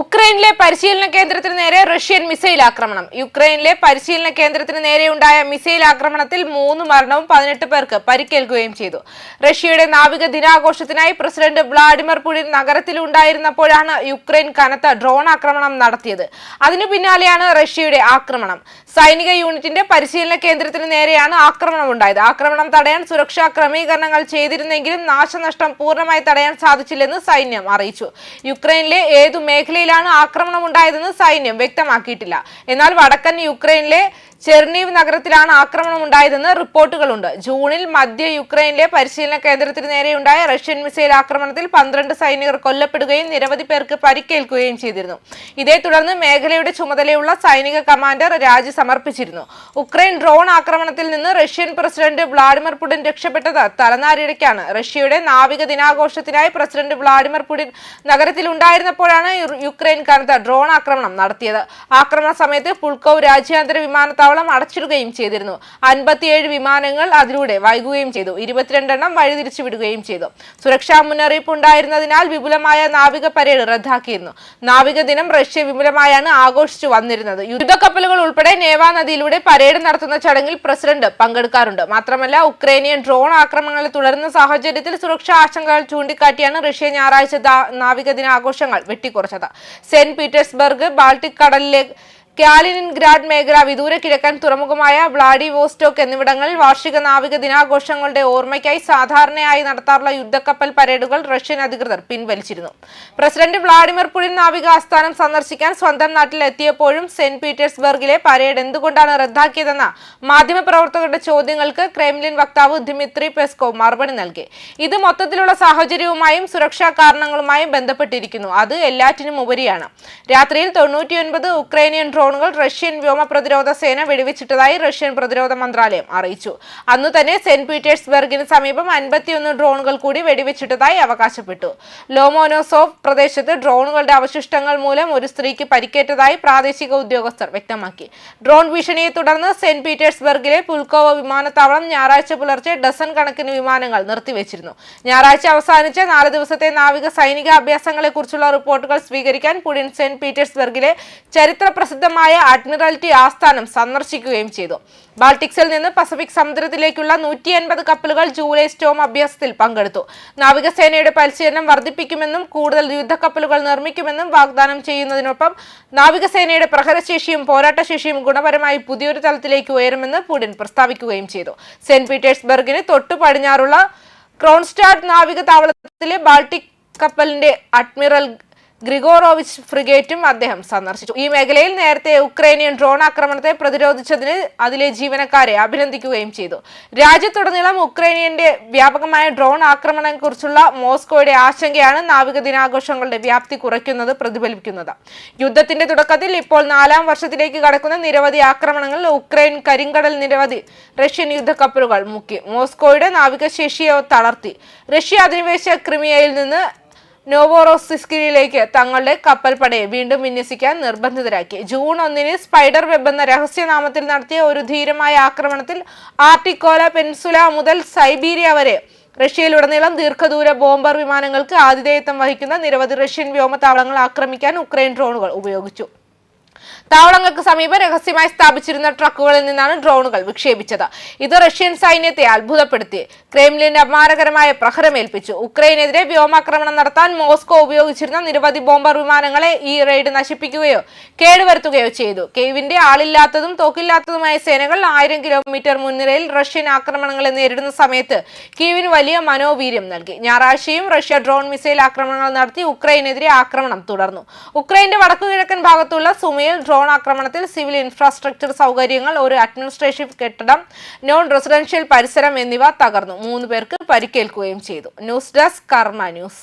ഉക്രൈനിലെ പരിശീലന കേന്ദ്രത്തിന് നേരെ റഷ്യൻ മിസൈൽ ആക്രമണം. യുക്രൈനിലെ പരിശീലന കേന്ദ്രത്തിന് നേരെയുണ്ടായ മിസൈൽ ആക്രമണത്തിൽ മൂന്ന് മരണവും പതിനെട്ട് പേർക്ക് പരിക്കേൽക്കുകയും ചെയ്തു. റഷ്യയുടെ നാവിക ദിനാഘോഷത്തിനായി പ്രസിഡന്റ് വ്ളാഡിമിർ പുടിൻ നഗരത്തിലുണ്ടായിരുന്നപ്പോഴാണ് യുക്രൈൻ കനത്ത ഡ്രോൺ ആക്രമണം നടത്തിയത്. അതിനു പിന്നാലെയാണ് റഷ്യയുടെ ആക്രമണം. സൈനിക യൂണിറ്റിന്റെ പരിശീലന കേന്ദ്രത്തിന് നേരെയാണ് ആക്രമണം ഉണ്ടായത്. ആക്രമണം തടയാൻ സുരക്ഷാ ക്രമീകരണങ്ങൾ ചെയ്തിരുന്നെങ്കിലും നാശനഷ്ടം പൂർണമായി തടയാൻ സാധിച്ചില്ലെന്ന് സൈന്യം അറിയിച്ചു. യുക്രൈനിലെ ഏതു മേഖലയിലാണ് ആക്രമണം ഉണ്ടായതെന്ന് സൈന്യം വ്യക്തമാക്കിയിട്ടില്ല. എന്നാൽ വടക്കൻ യുക്രൈനിലെ ചെർണീവ് നഗരത്തിലാണ് ആക്രമണം ഉണ്ടായതെന്ന് റിപ്പോർട്ടുകളുണ്ട്. ജൂണിൽ മധ്യ യുക്രൈനിലെ പരിശീലന കേന്ദ്രത്തിന് നേരെയുണ്ടായ റഷ്യൻ മിസൈൽ ആക്രമണത്തിൽ പന്ത്രണ്ട് സൈനികർ കൊല്ലപ്പെടുകയും നിരവധി പേർക്ക് പരിക്കേൽക്കുകയും ചെയ്തിരുന്നു. ഇതേ തുടർന്ന് മേഖലയുടെ ചുമതലയുള്ള സൈനിക കമാൻഡർ രാജി സമർപ്പിച്ചിരുന്നു. ഉക്രൈൻ ഡ്രോൺ ആക്രമണത്തിൽ നിന്ന് റഷ്യൻ പ്രസിഡന്റ് വ്ളാഡിമിർ പുടിൻ രക്ഷപ്പെട്ടത് തലനാരിഴയ്ക്കാണ്. റഷ്യയുടെ നാവിക ദിനാഘോഷത്തിനായി പ്രസിഡന്റ് വ്ളാഡിമിർ പുടിൻ നഗരത്തിലുണ്ടായിരുന്നപ്പോഴാണ് യുക്രൈൻ കനത്ത ഡ്രോൺ ആക്രമണം നടത്തിയത്. ആക്രമണ സമയത്ത് പുൾക്കോവ് രാജ്യാന്തര വിമാനത്താവളം അടച്ചിടുകയും ചെയ്തിരുന്നു. അൻപത്തിയേഴ് വിമാനങ്ങൾ അതിലൂടെ വൈകുകയും ചെയ്തു. ഇരുപത്തിരണ്ടെണ്ണം വഴിതിരിച്ചു വിടുകയും ചെയ്തു. സുരക്ഷാ മുന്നറിയിപ്പ് ഉണ്ടായിരുന്നതിനാൽ വിപുലമായ നാവിക പരേഡ് റദ്ദാക്കിയിരുന്നു. നാവിക ദിനം റഷ്യ വിപുലമായാണ് ആഘോഷിച്ചു വന്നിരുന്നത്. യുദ്ധക്കപ്പലുകൾ ഉൾപ്പെടെ നേവാ നദിയിലൂടെ പരേഡ് നടത്തുന്ന ചടങ്ങിൽ പ്രസിഡന്റ് പങ്കെടുക്കാറുണ്ട്. മാത്രമല്ല ഉക്രൈനിയൻ ഡ്രോൺ ആക്രമണങ്ങൾ തുടരുന്ന സാഹചര്യത്തിൽ സുരക്ഷാ ആശങ്കകൾ ചൂണ്ടിക്കാട്ടിയാണ് റഷ്യ ഞായറാഴ്ച നാവിക ദിനാഘോഷങ്ങൾ വെട്ടിക്കുറച്ചത്. സെന്റ് പീറ്റേഴ്സ്ബർഗ് ബാൾട്ടിക് കടലിലെ കാലിനിൻഗ്രാഡ് മേഖല വിദൂര കിഴക്കൻ തുറമുഖമായ വ്ളാഡിവോസ്റ്റോക്ക് എന്നിവിടങ്ങളിൽ വാർഷിക നാവിക ദിനാഘോഷങ്ങളുടെ ഓർമ്മയ്ക്കായി സാധാരണയായി നടത്താറുള്ള യുദ്ധക്കപ്പൽ പരേഡുകൾ റഷ്യൻ അധികൃതർ പിൻവലിച്ചിരുന്നു. പ്രസിഡന്റ് വ്ളാഡിമിർ പുടിൻ നാവിക ആസ്ഥാനം സന്ദർശിക്കാൻ സ്വന്തം നാട്ടിലെത്തിയപ്പോഴും സെന്റ് പീറ്റേഴ്സ്ബർഗിലെ പരേഡ് എന്തുകൊണ്ടാണ് റദ്ദാക്കിയതെന്ന മാധ്യമപ്രവർത്തകരുടെ ചോദ്യങ്ങൾക്ക് ക്രെംലിൻ വക്താവ് ദിമിത്രി പെസ്കോ മറുപടി നൽകി. ഇത് മൊത്തത്തിലുള്ള സാഹചര്യവുമായും സുരക്ഷാ കാരണങ്ങളുമായും ബന്ധപ്പെട്ടിരിക്കുന്നു. അത് എല്ലാറ്റിനും ഉപരിയാണ് രാത്രിയിൽ തൊണ്ണൂറ്റിയൊൻപത് ഉക്രൈനിയൻ ഡ്രോണുകൾ റഷ്യൻ വ്യോമ പ്രതിരോധ സേന വെടിവെച്ചിട്ടതായി റഷ്യൻ പ്രതിരോധ മന്ത്രാലയം അറിയിച്ചു. അന്നു തന്നെ സെന്റ് പീറ്റേഴ്സ്ബർഗിന് സമീപം അൻപത്തിയൊന്ന് ഡ്രോണുകൾ കൂടി വെടിവെച്ചിട്ടതായി അവകാശപ്പെട്ടു. ലോമോനോസോവ് പ്രദേശത്ത് ഡ്രോണുകളുടെ അവശിഷ്ടങ്ങൾ മൂലം ഒരു സ്ത്രീക്ക് പരിക്കേറ്റതായി പ്രാദേശിക ഉദ്യോഗസ്ഥർ വ്യക്തമാക്കി. ഡ്രോൺ ഭീഷണിയെ തുടർന്ന് സെന്റ് പീറ്റേഴ്സ്ബർഗിലെ പുൽക്കോവ വിമാനത്താവളം ഞായറാഴ്ച പുലർച്ചെ ഡസൺ കണക്കിന് വിമാനങ്ങൾ നിർത്തിവെച്ചിരുന്നു. ഞായറാഴ്ച അവസാനിച്ച നാല് ദിവസത്തെ നാവിക സൈനിക അഭ്യാസങ്ങളെക്കുറിച്ചുള്ള റിപ്പോർട്ടുകൾ സ്വീകരിക്കാൻ പുടിൻ സെന്റ് പീറ്റേഴ്സ്ബർഗിലെ ചരിത്ര പ്രസിദ്ധമായ അഡ്മിറൽറ്റി ആസ്ഥാനം സന്ദർശിക്കുകയും ചെയ്തു. ബാൾട്ടിക്സിൽ നിന്ന് പസഫിക് സമുദ്രത്തിലേക്കുള്ള നൂറ്റി അൻപത് കപ്പലുകൾ ജൂലൈ സ്റ്റോം അഭ്യാസത്തിൽ പങ്കെടുത്തു. നാവികസേനയുടെ പരിശീലനം വർദ്ധിപ്പിക്കുമെന്നും കൂടുതൽ യുദ്ധക്കപ്പലുകൾ നിർമ്മിക്കുമെന്നും വാഗ്ദാനം ചെയ്യുന്നതിനൊപ്പം നാവികസേനയുടെ പ്രഹരശേഷിയും പോരാട്ടശേഷിയും ഗുണപരമായി പുതിയൊരു തലത്തിലേക്ക് ഉയരുമെന്ന് പുടിൻ പ്രസ്താവിക്കുകയും ചെയ്തു. സെന്റ് പീറ്റേഴ്സ്ബർഗിന് തൊട്ടു പടിഞ്ഞാറുള്ള ക്രോൺസ്റ്റാഡ് നാവിക താവളത്തിലെ ബാൾട്ടിക് കപ്പലിന്റെ അഡ്മിറൽ ഗ്രിഗോറോവിച്ച് ഫ്രിഗേറ്റും അദ്ദേഹം സന്ദർശിച്ചു. ഈ മേഖലയിൽ നേരത്തെ ഉക്രൈനിയൻ ഡ്രോൺ ആക്രമണത്തെ പ്രതിരോധിച്ചതിന് അതിലെ ജീവനക്കാരെ അഭിനന്ദിക്കുകയും ചെയ്തു. രാജ്യത്തുടനീളം ഉക്രൈനിയന്റെ വ്യാപകമായ ഡ്രോൺ ആക്രമണത്തെക്കുറിച്ചുള്ള മോസ്കോയുടെ ആശങ്കയാണ് നാവിക ദിനാഘോഷങ്ങളുടെ വ്യാപ്തി കുറയ്ക്കുന്നത് പ്രതിഫലിപ്പിക്കുന്നത്. യുദ്ധത്തിന്റെ തുടക്കത്തിൽ ഇപ്പോൾ നാലാം വർഷത്തിലേക്ക് കടക്കുന്ന നിരവധി ആക്രമണങ്ങളിൽ ഉക്രൈൻ കരിങ്കടൽ നിരവധി റഷ്യൻ യുദ്ധക്കപ്പലുകൾ മുക്കി. മോസ്കോയുടെ നാവികശേഷിയെ തളർത്തി. റഷ്യ അധിനിവേശ ക്രിമിയയിൽ നിന്ന് നോവോറോസിസ്കിലേക്ക് തങ്ങളുടെ കപ്പൽപ്പടയെ വീണ്ടും വിന്യസിക്കാൻ നിർബന്ധിതരാക്കി. ജൂൺ ഒന്നിന് സ്പൈഡർ വെബ് എന്ന രഹസ്യനാമത്തിൽ നടത്തിയ ഒരു ധീരമായ ആക്രമണത്തിൽ ആർട്ടിക്കോല പെൻസുല മുതൽ സൈബീരിയ വരെ റഷ്യയിലുടനീളം ദീർഘദൂര ബോംബർ വിമാനങ്ങൾക്ക് ആതിഥേയത്വം വഹിക്കുന്ന നിരവധി റഷ്യൻ വ്യോമത്താവളങ്ങൾ ആക്രമിക്കാൻ ഉക്രൈൻ ഡ്രോണുകൾ ഉപയോഗിച്ചു. താവളങ്ങൾക്ക് സമീപം രഹസ്യമായി സ്ഥാപിച്ചിരുന്ന ട്രക്കുകളിൽ നിന്നാണ് ഡ്രോണുകൾ വിക്ഷേപിച്ചത്. ഇത് റഷ്യൻ സൈന്യത്തെ അത്ഭുതപ്പെടുത്തി. ക്രെംലിൻ അപമാനകരമായ പ്രഹരമേൽപ്പിച്ചു ഉക്രൈനെതിരെ വ്യോമാക്രമണം നടത്താൻ മോസ്കോ ഉപയോഗിച്ചിരുന്ന നിരവധി ബോംബർ വിമാനങ്ങളെ ഈ റെയ്ഡ് നശിപ്പിക്കുകയോ കേടുവരുത്തുകയോ ചെയ്തു. കെയ്വിന്റെ ആളില്ലാത്തതും തോക്കില്ലാത്തതുമായ സേനകൾ ആയിരം കിലോമീറ്റർ മുൻനിരയിൽ റഷ്യൻ ആക്രമണങ്ങളെ നേരിടുന്ന സമയത്ത് കീവിന് വലിയ മനോവീര്യം നൽകി. ഞായറാഴ്ചയും റഷ്യ ഡ്രോൺ മിസൈൽ ആക്രമണങ്ങൾ നടത്തി ഉക്രൈനെതിരെ ആക്രമണം തുടർന്നു. ഉക്രൈന്റെ വടക്കു കിഴക്കൻ ഭാഗത്തുള്ള സുമയിൽ ഡ്രോൺ ആക്രമണത്തിൽ സിവിൽ ഇൻഫ്രാസ്ട്രക്ചർ സൗകര്യങ്ങൾ ഒരു അഡ്മിനിസ്ട്രേറ്റീവ് കെട്ടിടം നോൺ റെസിഡൻഷ്യൽ പരിസരം എന്നിവ തകർന്നു. മൂന്ന് പേർക്ക് പരിക്കേൽക്കുകയും ചെയ്തു. News desk Karma news.